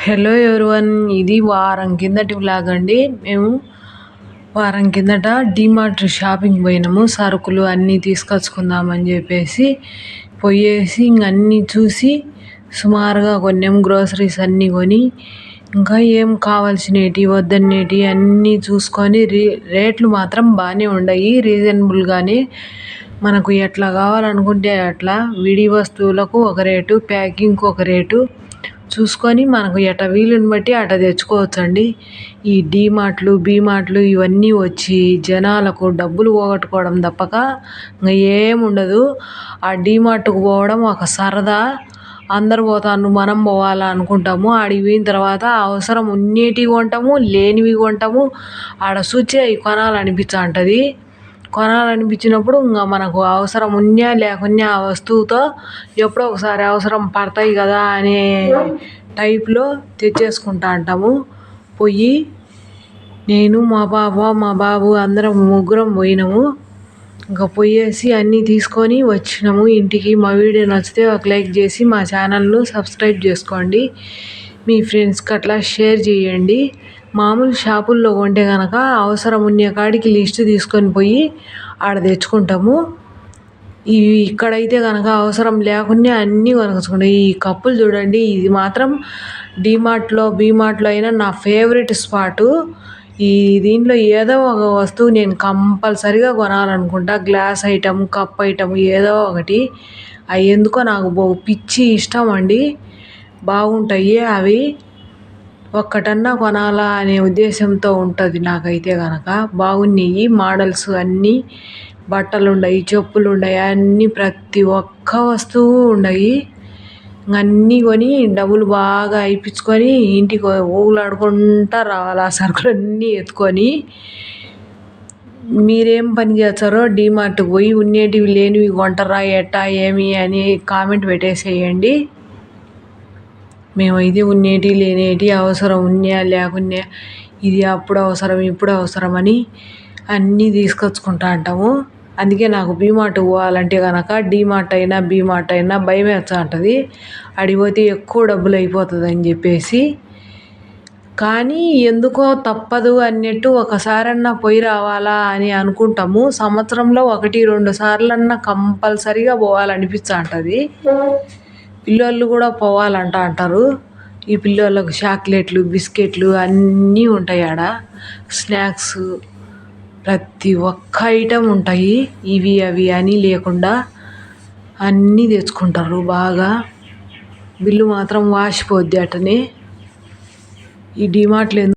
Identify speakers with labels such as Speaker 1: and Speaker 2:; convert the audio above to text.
Speaker 1: Hello everyone ఇది వారం కిందటి వ్లాగ్ అండి. మేము వారం కిందట డిమార్ట్ షాపింగ్ పోయినాము. సరుకులు అన్నీ తీసుకొచ్చుకుందామని చెప్పేసి పోయేసి ఇంక అన్నీ చూసి సుమారుగా కొన్నాం గ్రోసరీస్ అన్నీ కొని ఇంకా ఏం కావాల్సినవి వద్దనేటివి అన్నీ చూసుకొని రే రేట్లు మాత్రం బాగానే ఉన్నాయి రీజనబుల్గానే మనకు ఎట్లా కావాలనుకుంటే అట్లా. విడి వస్తువులకు ఒక రేటు ప్యాకింగ్కి ఒక రేటు. చూసుకొని మనకు ఎట వీలుని బట్టి అట తెచ్చుకోవచ్చండి. ఈ డీమార్ట్లు బీమార్ట్లు ఇవన్నీ వచ్చి జనాలకు డబ్బులు పోగొట్టుకోవడం తప్పక ఇంకా ఏముండదు ఆ డీమార్ట్కు పోవడం ఒక సరదా. అందరు పోతాను మనం పోవాలా అనుకుంటాము. ఆడికి పోయిన తర్వాత అవసరం ఉండేటివి కొంటాము లేనివి కొంటాము. ఆడ చూచి అవి కొనాలనిపించా ఉంటుంది కొనాలనిపించినప్పుడు ఇంకా మనకు అవసరం ఉన్నా లేకున్నా ఆ వస్తువుతో ఎప్పుడో ఒకసారి అవసరం పడతాయి కదా అనే టైప్లో తెచ్చేసుకుంటా ఉంటాము పోయి నేను మా పాప మా బాబు అందరం ముగ్గురం పోయినాము. ఇంకా పోయేసి అన్నీ తీసుకొని వచ్చినాము ఇంటికి. మా వీడియో నచ్చితే ఒక లైక్ చేసి మా ఛానల్ను సబ్స్క్రైబ్ చేసుకోండి. మీ ఫ్రెండ్స్కి అట్లా షేర్ చేయండి. మామూలు షాపుల్లో కొంటే కనుక అవసరం ఉన్న కాడికి లిస్ట్ తీసుకొని పోయి ఆడ తెచ్చుకుంటాము. ఇవి ఇక్కడైతే కనుక అవసరం లేకుండా అన్నీ కొనుక్కొచ్చుకుంటాం ఈ కప్పులు చూడండి ఇది మాత్రం డీమార్ట్లో బీమార్ట్లో అయినా నా ఫేవరెట్ స్పాటు. ఈ దీంట్లో ఏదో ఒక వస్తువు నేను కంపల్సరిగా కొనాలనుకుంటా. గ్లాస్ ఐటమ్ కప్ ఐటమ్ ఏదో ఒకటి. అవి ఎందుకో నాకు పిచ్చి ఇష్టం అండి. బాగుంటాయి అవి. ఒక్కటన్నా కొనాలా అనే ఉద్దేశంతో ఉంటుంది నాకైతే కనుక బాగున్నాయి మోడల్స్ అన్నీ. బట్టలు ఉన్నాయి చెప్పులు ఉన్నాయి అన్నీ ప్రతి ఒక్క వస్తువు ఉన్నాయి అన్నీ కొని డబ్బులు బాగా అయిపించుకొని ఇంటికి ఊగులాడుకుంటా రావాలి ఆ సరుకులన్నీ ఎత్తుకొని. మీరేం పని చేస్తారో డీమార్ట్కి పోయి ఉండేటివి లేనివి కొంటారా ఎట్టా ఏమి అని కామెంట్ పెట్టేసేయండి. మేమైతే ఉండేటి లేనేటి అవసరం ఉన్నాయా లేకున్నా ఇది అప్పుడు అవసరం ఇప్పుడు అవసరం అని అన్నీ తీసుకొచ్చుకుంటా అంటాము. అందుకే నాకు బీమార్ట్ పోవాలంటే కనుక డీమార్ట్ అయినా బీమార్ట్ అయినా భయం వేస్తూ ఉంటుంది అడిగిపోతే ఎక్కువ డబ్బులు అయిపోతుంది అని చెప్పేసి. కానీ ఎందుకో తప్పదు అన్నట్టు ఒకసారన్నా పోయి రావాలా అని అనుకుంటాము. సంవత్సరంలో ఒకటి రెండు సార్లన్నా కంపల్సరిగా పోవాలనిపిస్తూ ఉంటుంది పిల్లోళ్ళు కూడా పోవాలంట అంటారు. ఈ పిల్లోళ్ళకు చాక్లెట్లు బిస్కెట్లు అన్నీ ఉంటాయి ఆడ. స్నాక్స్ ప్రతి ఒక్క ఐటెం ఉంటాయి. ఇవి అవి అని లేకుండా అన్నీ తెచ్చుకుంటారు బాగా. బిల్లు మాత్రం వాసిపోద్ది అట్టనే ఈ డీమార్ట్లో